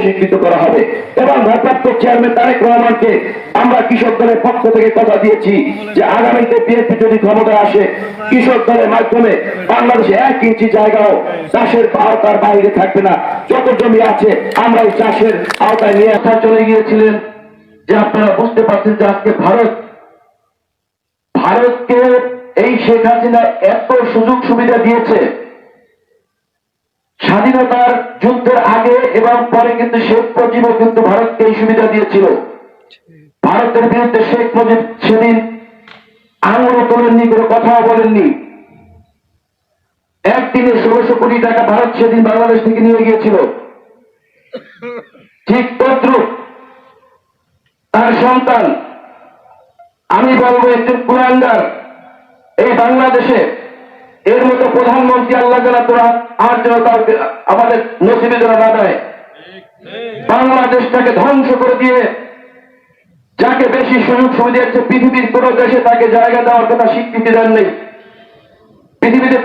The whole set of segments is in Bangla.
বশীকৃত করা হবে। এবং ভারপ্রাপ্ত চেয়ারম্যান তারেক রহমানকে আমরা কৃষক দলের পক্ষ থেকে কথা দিয়েছি যে আগামীতে বিএনপি যদি ক্ষমতায় আসে, কৃষক দলের মাধ্যমে বাংলাদেশে এক ইঞ্চি জায়গাও চাষের আওতার বাইরে থাকবে না। যত জমি আছে, আমরা এই চাষের আওতায় নিয়ে আসা চলে গিয়েছিলেন। যে আপনারা বুঝতে পারছেন যে আজকে ভারত, ভারতকে এই শেখ হাসিনা এত সুযোগ সুবিধা দিয়েছে স্বাধীনতার যুদ্ধের আগে এবং পরে কিন্তু শেখ মুজিবও কিন্তু ভারতকে এই সুবিধা দিয়েছিল। ভারতের বিরুদ্ধে শেখ মুজিব সেদিন আঙুল তোলেননি, কোনো কথাও বলেননি। একদিনে ষোলোশো কোটি টাকা ভারত সেদিন বাংলাদেশ থেকে নিয়ে গিয়েছিল। ঠিক তদ্রুপ তার সন্তান, আমি বলব একজন কুলাঙ্গার, এই বাংলাদেশে এর মতো প্রধানমন্ত্রী আল্লাহ যারা তোরা আর যেন কাউকে আমাদের নসিবে যেন না দেয়। বাংলাদেশটাকে ধ্বংস করে দিয়ে যাকে বেশি সুযোগ সুবিধা দিচ্ছে পৃথিবীর কোন দেশে তাকে জায়গা দেওয়ার কথা স্বীকৃতি দেন নেই। পৃথিবীতে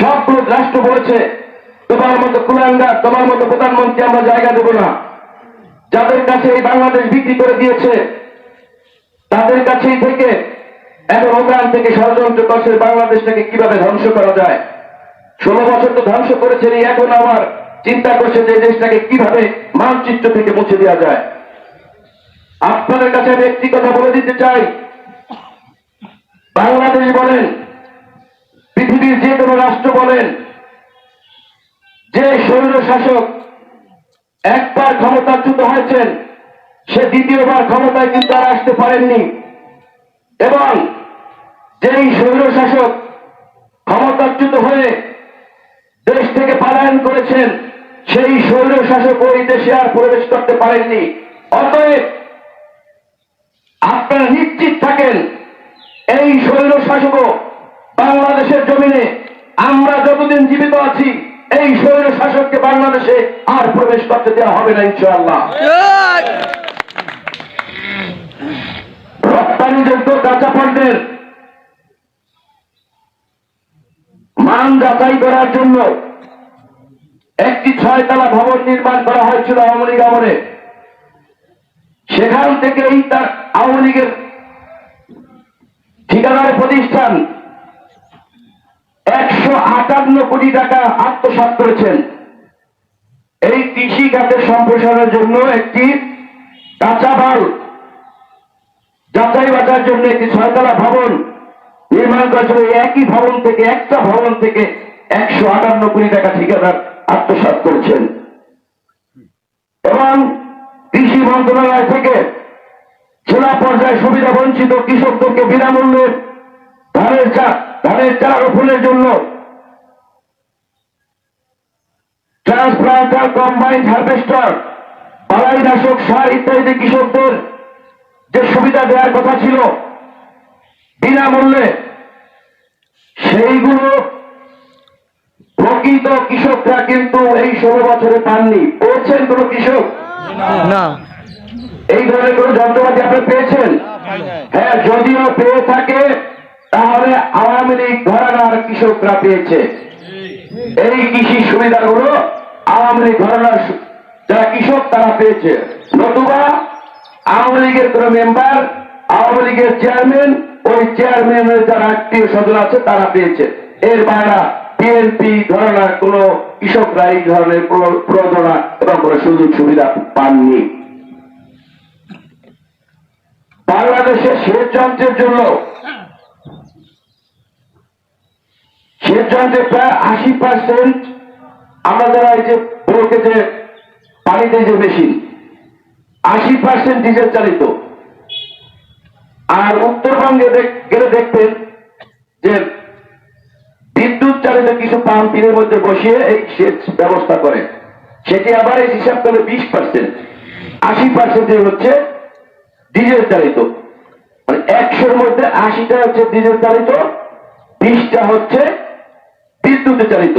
সবগুলো রাষ্ট্র বলেছে, তোমার মতো কুলাঙ্গার, তোমার মতো প্রধানমন্ত্রী আমরা জায়গা দেব না। যাদের কাছে এই বাংলাদেশ বিক্রি করে দিয়েছে, তাদের কাছেই থেকে এখন ওখান থেকে ষড়যন্ত্র করছে, বাংলাদেশটাকে কীভাবে ধ্বংস করা যায়? ষোলো বছর তো ধ্বংস করেছেন এখন আবার চিন্তা করছে যে দেশটাকে কীভাবে মানচিত্র থেকে মুছে দেওয়া যায়। আপনাদের কাছে আমি একটি কথা বলে দিতে চাই। বাংলাদেশ বলেন, পৃথিবীর যে কোনো রাষ্ট্র বলেন, যে স্বৈর শাসক একবার ক্ষমতাচ্যুত হয়েছেন, সে দ্বিতীয়বার ক্ষমতায় কিন্তু আর আসতে পারেননি। এবং যেই স্বৈর শাসক ক্ষমতাচ্যুত হয়ে দেশ থেকে পলায়ন করেছেন, সেই স্বৈর শাসক ওই দেশে আর প্রবেশ করতে পারেননি। অতএব আপনারা নিশ্চিত থাকেন, এই স্বৈর শাসকও বাংলাদেশের জমিনে, আমরা যতদিন জীবিত আছি, এই স্বৈর শাসককে বাংলাদেশে আর প্রবেশ করতে দেওয়া হবে না, ইনশাআল্লাহ। রপ্তানিযোগ্য কাঁচা পণ্যের মান যাচাই করার জন্য একটি ছয়তলা ভবন নির্মাণ করা হয়েছিল আওয়ামী লীগ আমলে। সেখান থেকেই তার আওয়ামী লীগের ঠিকাদার প্রতিষ্ঠান একশো আটান্ন কোটি টাকা আত্মসাৎ করেছেন। এই কৃষি খাতের সম্প্রসারণের জন্য একটি কাঁচা মাল যাচাই বাজার জন্য একটি ছয়তলা ভবন নির্মাণ করেছিল একই ভবন থেকে, একটা ভবন থেকে একশো আটান্ন কোটি টাকা ঠিকাদার আত্মসাৎ করেছেন। এবং কৃষি মন্ত্রণালয় থেকে জেলা পর্যায়ে সুবিধা বঞ্চিত কৃষকদেরকে বিনামূল্যে ধানের চা, ধানের চারা রোপণের জন্য ট্রান্সপ্লান্টার কম্বাইন্ড হারভেস্টার পালাইনাশক সার ইত্যাদি কৃষকদের যে সুবিধা দেওয়ার কথা ছিল বিনামূল্যে সেইগুলো প্রকৃত কৃষকরা কিন্তু এই ষোলো বছরে পাননি। পেয়েছেন কোন কৃষক? না। এই ধরনের কোন যন্ত্রপাতি আপনি পেয়েছেন? হ্যাঁ যদিও পেয়ে থাকে তাহলে আওয়ামী লীগ ঘরানার কৃষকরা পেয়েছে। এই কৃষি সুবিধাগুলো আওয়ামী লীগ ঘরানার যারা কৃষক তারা পেয়েছে। নতুবা আওয়ামী লীগের কোন মেম্বার, আওয়ামী লীগের চেয়ারম্যান, ওই চেয়ারম্যানের যারা আত্মীয় স্বজন আছে তারা পেয়েছে। এর বাইরা বিএনপি ধরনের কোন কৃষকরা এই ধরনের প্রযোজনা এবং কোন সুযোগ সুবিধা পাননি। বাংলাদেশের সেচ যন্ত্রের জন্য সেচ যন্ত্রের প্রায় আশি পার্সেন্ট আমরা যারা এই যে ব্লকে যে পানি দেয় যে মেশিন আশি পার্সেন্ট ডিজেল চালিত। আর উত্তরবঙ্গে গেলে দেখবেন যে বিদ্যুৎ চালিত কিছু পাম্প টিনের মধ্যে বসিয়ে এই সেচ ব্যবস্থা করে। সেটি আবার এই হিসাব করে বিশ পার্সেন্ট আশি পার্সেন্ট হচ্ছে ডিজেল চালিত। মানে একশোর মধ্যে আশিটা হচ্ছে ডিজেল চালিত, বিশটা হচ্ছে বিদ্যুতে চালিত।